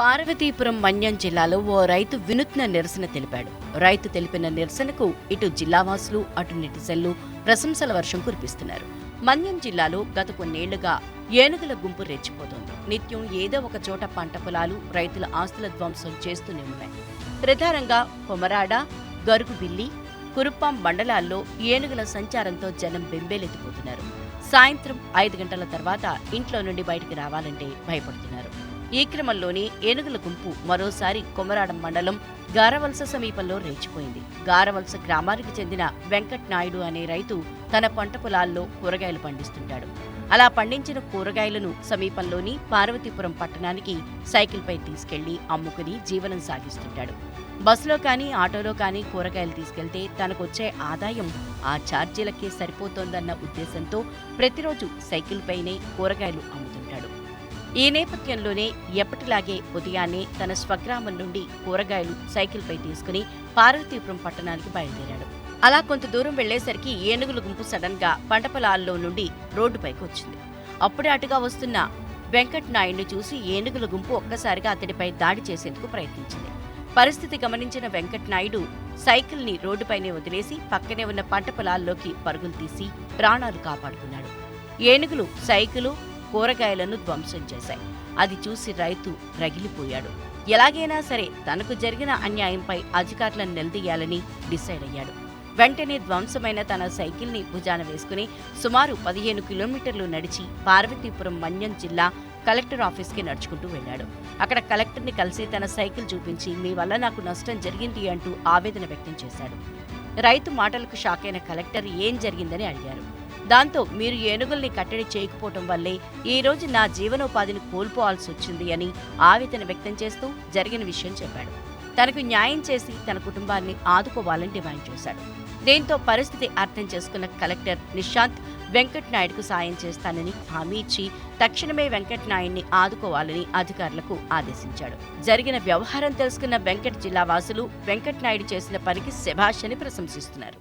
పార్వతీపురం మన్యం జిల్లాలో ఓ రైతు వినూత్న నిరసన తెలిపాడు. రైతు తెలిపిన నిరసనకు ఇటు జిల్లావాసులు అటు నెటిజన్లు ప్రశంసల వర్షం కురిపిస్తున్నారు. మన్యం జిల్లాలో గత కొన్నేళ్ళుగా ఏనుగుల గుంపు రెచ్చిపోతోంది. నిత్యం ఏదో ఒక చోట పంట పొలాలు రైతుల ఆస్తుల ధ్వంసం చేస్తూనే ఉన్నాయి. ప్రధానంగా కొమరాడ గరుగుబిల్లి కురుప్పాం మండలాల్లో ఏనుగుల సంచారంతో జనం బెంబేలెత్తిపోతున్నారు. సాయంత్రం ఐదు గంటల తర్వాత ఇంట్లో నుండి బయటికి రావాలంటే భయపడుతున్నారు. ఈ క్రమంలోనే ఏనుగుల గుంపు మరోసారి కొమరాడం మండలం గారవలస సమీపంలో రేచిపోయింది గారవలస గ్రామానికి చెందిన వెంకట్ నాయుడు అనే రైతు తన పంట పొలాల్లో కూరగాయలు పండిస్తుంటాడు. అలా పండించిన కూరగాయలను సమీపంలోని పార్వతీపురం పట్టణానికి సైకిల్పై తీసుకెళ్ళి అమ్ముకుని జీవనం సాగిస్తుంటాడు. బస్సులో కానీ ఆటోలో కానీ కూరగాయలు తీసుకెళ్తే తనకొచ్చే ఆదాయం ఆ ఛార్జీలకే సరిపోతోందన్న ఉద్దేశంతో ప్రతిరోజు సైకిల్పైనే కూరగాయలు అమ్ముతుంటాడు. ఈ నేపథ్యంలోనే ఎప్పటిలాగే ఉదయాన్నే తన స్వగ్రామం నుండి కూరగాయలు సైకిల్పై తీసుకుని పార్వతీపురం పట్టణానికి బయలుదేరాడు. అలా కొంత దూరం వెళ్ళేసరికి ఏనుగుల గుంపు సడన్గా పంట పొలాల్లో నుండి రోడ్డుపైకి వచ్చింది. అప్పుడే అటుగా వస్తున్న వెంకట్ నాయుడిని చూసి ఏనుగుల గుంపు ఒక్కసారిగా అతడిపై దాడి చేసేందుకు ప్రయత్నించింది. పరిస్థితి గమనించిన వెంకట్ నాయుడు సైకిల్ని రోడ్డుపైనే వదిలేసి పక్కనే ఉన్న పంట పొలాల్లోకి పరుగులు తీసి ప్రాణాలు కాపాడుకున్నాడు. ఏనుగులు సైకిలు కూరగాయలను ధ్వంసం చేశాయి. అది చూసి రైతు రగిలిపోయాడు. ఎలాగైనా సరే తనకు జరిగిన అన్యాయంపై అధికారులను నిలదీయాలని డిసైడ్ అయ్యాడు. వెంటనే ధ్వంసమైన తన సైకిల్ని భుజాన వేసుకుని సుమారు పదిహేను కిలోమీటర్లు నడిచి పార్వతీపురం మన్యం జిల్లా కలెక్టర్ ఆఫీస్కి నడుచుకుంటూ వెళ్ళాడు. అక్కడ కలెక్టర్ని కలిసి తన సైకిల్ చూపించి మీ వల్ల నాకు నష్టం జరిగింది అంటూ ఆవేదన వ్యక్తం చేశాడు. రైతు మాటలకు షాకైన కలెక్టర్ ఏం జరిగిందని అడిగారు. దాంతో మీరు ఏనుగుల్ని కట్టడి చేయకపోవటం వల్లే ఈ రోజు నా జీవనోపాధిని కోల్పోవాల్సి వచ్చింది అని ఆవేదన వ్యక్తం చేస్తూ జరిగిన విషయం చెప్పాడు. తనకు న్యాయం చేసి తన కుటుంబాన్ని ఆదుకోవాలని డిమాండ్ చేశాడు. దీంతో పరిస్థితి అర్థం చేసుకున్న కలెక్టర్ నిశాంత్ వెంకట్ నాయుడుకు సాయం చేస్తానని హామీ ఇచ్చి తక్షణమే వెంకట్ నాయుడిని ఆదుకోవాలని అధికారులకు ఆదేశించాడు. జరిగిన వ్యవహారం తెలుసుకున్న వెంకట్ జిల్లా వాసులు వెంకట్ నాయుడు చేసిన పనికి శభాష్ అని ప్రశంసిస్తున్నారు.